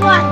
watch.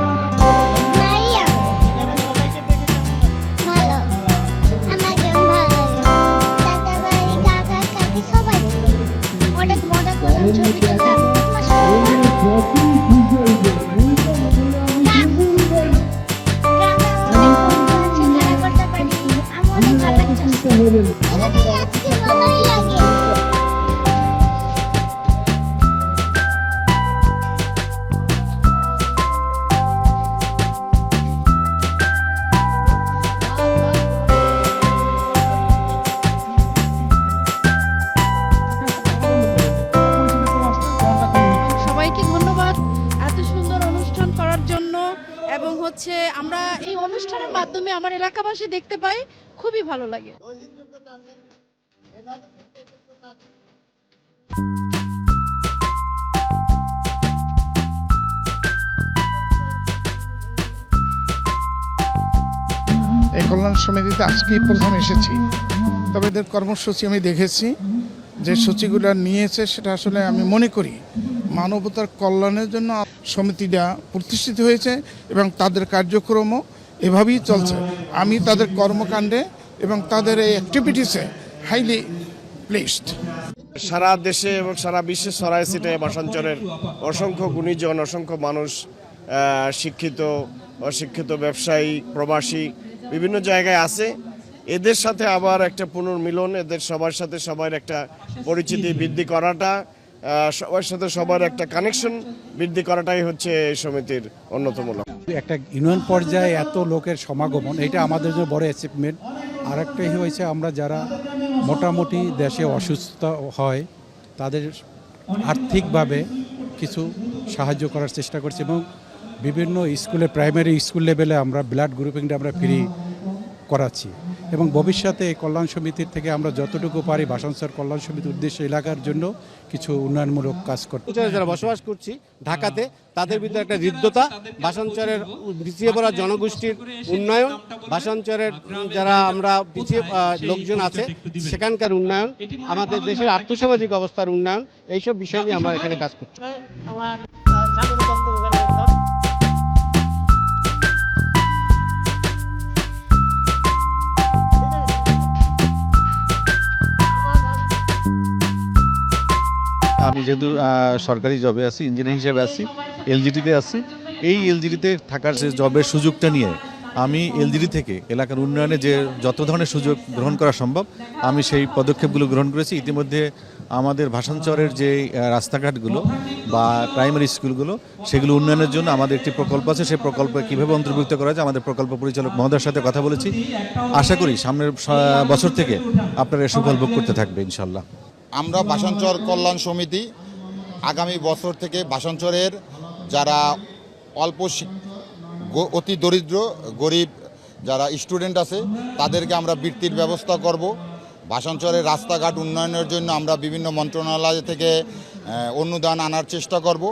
হচ্ছে আমরা এই অনুষ্ঠানের মাধ্যমে আমার এলাকাবাসী দেখতে পাই, খুবই ভালো লাগে। এই কল্যাণ সমিতিতে আজকেই প্রথম এসেছি। তবে এদের কর্মসূচি আমি দেখেছি। যে সূচিগুলো নিয়েছে, সেটা আসলে আমি মনে করি। মানবতার কল্যাণের জন্য সমিতিটা প্রতিষ্ঠিত হয়েছে এবং তাদের কার্যক্রমও এভাবেই চলছে। আমি তাদের কর্মকাণ্ডে এবং তাদের এই অ্যাক্টিভিটিসে হাইলি প্লেসড সারা দেশে এবং সারা বিশ্বে ছড়ায় ছিটায় বাসাঞ্চলের অসংখ্য গুণীজন, অসংখ্য মানুষ শিক্ষিত, অশিক্ষিত ব্যবসায়ী, প্রবাসী বিভিন্ন জায়গায় আছে। এদের সাথে আবার একটা পুনর্মিলন, এদের সবার সাথে সবার একটা পরিচিতি বৃদ্ধি করাটা সবার সাথে সবার একটা কানেকশন বৃদ্ধি করাটাই হচ্ছে এই সমিতির অন্যতম লক্ষ্য। একটা ইউনিয়ন পর্যায়ে এত লোকের সমাগমন, এটা আমাদের জন্য বড় অ্যাচিভমেন্ট আর একটাই হয়েছে, আমরা যারা মোটামুটি দেশে অসুস্থ হয়, তাদের আর্থিকভাবে কিছু সাহায্য করার চেষ্টা করছি এবং বিভিন্ন স্কুলে প্রাইমারি স্কুল লেভেলে আমরা ব্লাড গ্রুপিংটা আমরা ফ্রি করাচ্ছি। এবং ভবিষ্যতে এই কল্যাণ সমিতির থেকে আমরা যতটুকু পারি ভাষাঞ্চর কল্যাণ সমিতির উদ্দেশ্যে এলাকার জন্য কিছু উন্নয়নমূলক কাজ করতে যারা বসবাস করছি ঢাকাতে তাদের ভিতরে একটা হৃদ্যতা ভাষাঞ্চলের পিছিয়ে পড়া জনগোষ্ঠীর উন্নয়ন ভাষাঞ্চলের যারা আমরা পিছিয়ে লোকজন আছে সেখানকার উন্নয়ন আমাদের দেশের আর্থসামাজিক অবস্থার উন্নয়ন এইসব বিষয় নিয়ে আমরা এখানে কাজ করছি। আমি যেহেতু সরকারি জবে আছি ইঞ্জিনিয়ার হিসেবে আছি এলজিডিতে আছি, এই এলজিডিতে থাকার যে জবের সুযোগটা নিয়ে আমি এলজিডি থেকে এলাকার উন্নয়নে যে যত ধরনের সুযোগ গ্রহণ করা সম্ভব, আমি সেই পদক্ষেপগুলো গ্রহণ করেছি। ইতিমধ্যে আমাদের ভাষাঞ্চরের যে রাস্তাঘাটগুলো বা প্রাইমারি স্কুলগুলো সেগুলো উন্নয়নের জন্য আমাদের একটি প্রকল্প আছে। সেই প্রকল্পে কীভাবে অন্তর্ভুক্ত করা যায়, আমাদের প্রকল্প পরিচালক মহোদয়ের সাথে কথা বলেছি। আশা করি সামনের বছর থেকে আপনারা সুফল ভোগ করতে থাকবে ইনশাল্লাহ আমরা বাসাঞ্চর কল্যাণ সমিতি আগামী বছর থেকে বাসাঞ্চরের যারা অল্প অতি দরিদ্র, গরিব যারা স্টুডেন্ট আছে, তাদেরকে আমরা বৃত্তির ব্যবস্থা করব। বাসাঞ্চরের রাস্তাঘাট উন্নয়নের জন্য আমরা বিভিন্ন মন্ত্রণালয় থেকে অনুদান আনার চেষ্টা করব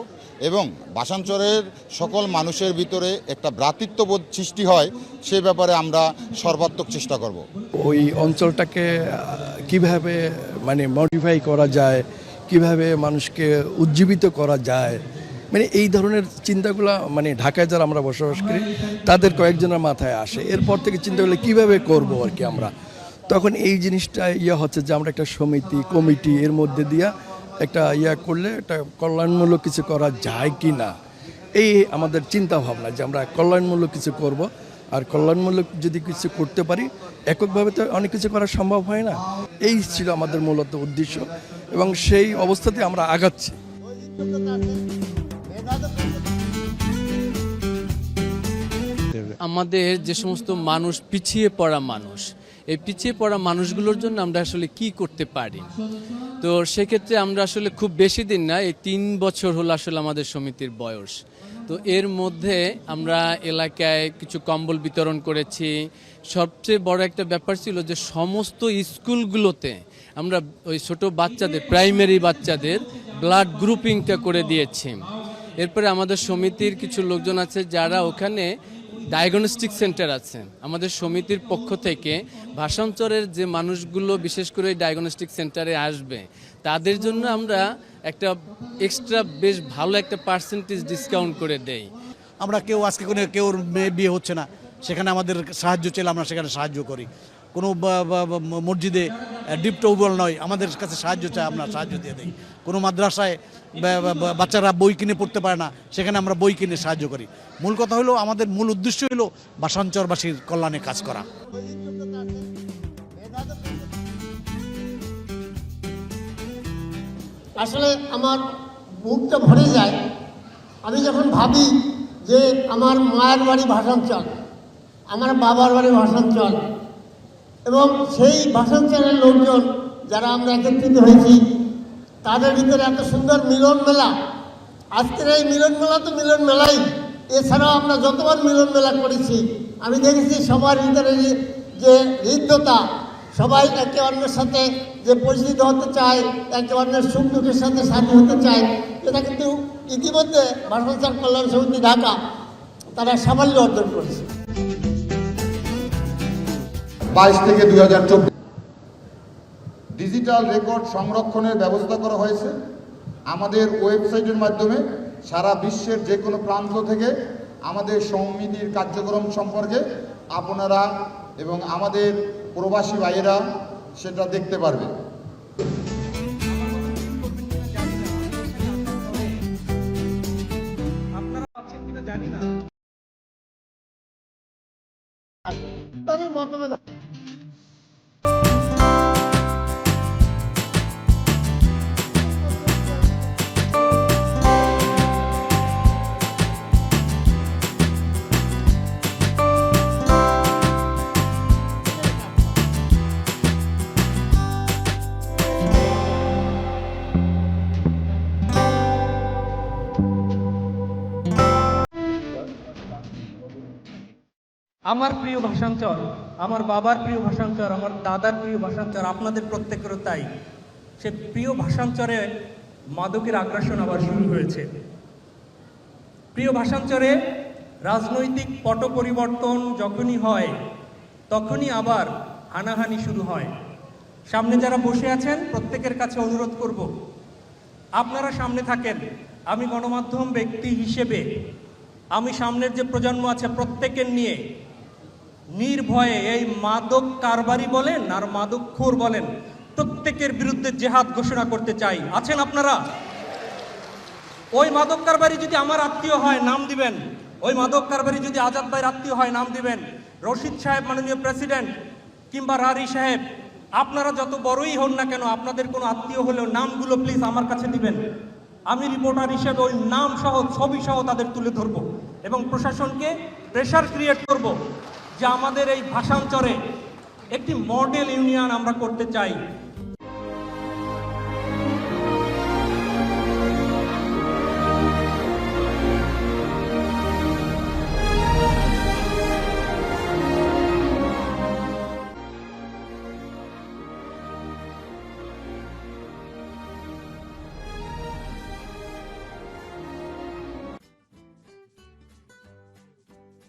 এবং বাসাঞ্চরের সকল মানুষের ভিতরে একটা ভ্রাতৃত্ববোধ সৃষ্টি হয়, সে ব্যাপারে আমরা সর্বাত্মক চেষ্টা করব। ওই অঞ্চলটাকে কীভাবে মানে মডিফাই করা যায়, কীভাবে মানুষকে উজ্জীবিত করা যায় মানে এই ধরনের চিন্তাগুলো মানে ঢাকায় যারা আমরা বসবাস করি, তাদের কয়েকজনের মাথায় আসে। এরপর থেকে চিন্তা করলে কীভাবে করব আর কি আমরা? তখন এই জিনিসটা ইয়ে হচ্ছে যে আমরা একটা সমিতি, কমিটি এর মধ্যে দিয়া একটা ইয়া করলে একটা কল্যাণমূলক কিছু করা যায় কি না এই আমাদের চিন্তা ভাবনা যে আমরা কল্যাণমূলক কিছু করব। আর কল্যাণমূলক যদি কিছু করতে পারি, এককভাবে তো অনেক কিছু করা সম্ভব হয় না। এই ছিল আমাদের মূলত উদ্দেশ্য এবং সেই অবস্থাতে আমরা আগাচ্ছি। আমাদের যে সমস্ত মানুষ পিছিয়ে পড়া মানুষ এই পিছিয়ে পড়া মানুষগুলোর জন্য আমরা আসলে কি করতে পারি? তো সেক্ষেত্রে আমরা আসলে খুব বেশি দিন না, এই তিন বছর হলো আসলে আমাদের সমিতির বয়স। তো এর মধ্যে আমরা এলাকায় কিছু কম্বল বিতরণ করেছি। সবচেয়ে বড় একটা ব্যাপার ছিল যে সমস্ত স্কুলগুলোতে আমরা ওই ছোট বাচ্চাদের, প্রাইমারি বাচ্চাদের ব্লাড গ্রুপিংটা করে দিয়েছি। এরপরে আমাদের সমিতির কিছু লোকজন আছে যারা ওখানে ডায়াগনস্টিক সেন্টার আছে। আমাদের সমিতির পক্ষ থেকে ভাষাঞ্চরের যে মানুষগুলো, বিশেষ করে ডায়াগনস্টিক সেন্টারে আসবে, তাদের জন্য আমরা একটা এক্সট্রা বেশ ভালো একটা পার্সেন্টেজ ডিসকাউন্ট করে দেই। আমরা কেউ, আজকে কোনো কেউ বিয়ে হচ্ছে না। সেখানে আমাদের সাহায্য চাইলে আমরা সেখানে সাহায্য করি। কোনো মসজিদে ডিপ টিউবওয়েল নয়। আমাদের কাছে সাহায্য চাই আমরা সাহায্য দিয়ে দিই। কোনো মাদ্রাসায় বাচ্চারা বই কিনে পড়তে পারে না, সেখানে আমরা বই কিনে সাহায্য করি। মূল কথা হলো, আমাদের মূল উদ্দেশ্য হলো বাসাঞ্চরবাসীর কল্যাণে কাজ করা। আসলে আমার বুকটা ভরে যায়। আমি যখন ভাবি যে আমার মায়ের বাড়ি ভাষাঞ্চল আমার বাবার বাড়ি ভাষাঞ্চল এবং সেই ভাষাঞ্চলের লোকজন যারা আমরা একত্রিত হয়েছি, তাদের ভিতরে এত সুন্দর মিলন মেলা। আজকের এই মিলন মেলা তো মিলন মেলাই। এছাড়াও আমরা যতবার মিলন মেলা করেছি, আমি দেখেছি সবার ভিতরে যে- হৃদ্যতা, সবাই একে অন্যের সাথে যে পরিচিত হতে চায়, একে অন্যের সুখ দুঃখের সাথে সাথী হতে চায়, এটা কিন্তু ইতিমধ্যে ভাষাচার কল্যাণ সমিতি ঢাকা তারা সাফল্য অর্জন করেছে। বাইশ থেকে দুই হাজার চব্বিশ। ডিজিটাল রেকর্ড সংরক্ষণের ব্যবস্থা করা হয়েছে। আমাদের ওয়েবসাইটের মাধ্যমে সারা বিশ্বের যে কোনো প্রান্ত থেকে আমাদের সমিতির কার্যক্রম সম্পর্কে আপনারা এবং আমাদের প্রবাসী ভাইয়েরা সেটা দেখতে পারবে তাদের মতামত আমার প্রিয় ভাষাঞ্চল আমার বাবার প্রিয় ভাষাঞ্চল আমার দাদার প্রিয় ভাষাঞ্চল আপনাদের প্রত্যেকেরও তাই। সে প্রিয় ভাষাঞ্চরে মাদকের আগ্রাসন আবার শুরু হয়েছে। প্রিয় ভাষাঞ্চরে রাজনৈতিক পট পরিবর্তন যখনই হয়, তখনই আবার হানাহানি শুরু হয়। সামনে যারা বসে আছেন, প্রত্যেকের কাছে অনুরোধ করব, আপনারা সামনে থাকেন। আমি গণমাধ্যম ব্যক্তি হিসেবে, আমি সামনের যে প্রজন্ম আছে, প্রত্যেকের নিয়ে নির্ভয়ে এই মাদক কারবারি বলেন আর মাদকখোর বলেন, প্রত্যেকের বিরুদ্ধে জেহাদ ঘোষণা করতে চাই। আছেন আপনারা? ওই মাদক কারবারি যদি আমার আত্মীয় হয়, নাম দিবেন। ওই মাদক কারবারি যদি আজাদ ভাইয়ের আত্মীয় হয়, নাম দিবেন। রশিদ সাহেব, মাননীয় প্রেসিডেন্ট কিংবা রারি সাহেব, আপনারা যত বড়ই হন না কেন, আপনাদের কোনো আত্মীয় হলেও নামগুলো প্লিজ আমার কাছে দিবেন। আমি রিপোর্টার হিসেবে ওই নাম সহ, ছবি সহ তাদের তুলে ধরবো এবং প্রশাসনকে প্রেশার ক্রিয়েট করব। যে আমাদের এই ভাষাঞ্চরে একটি মডেল ইউনিয়ন আমরা করতে চাই।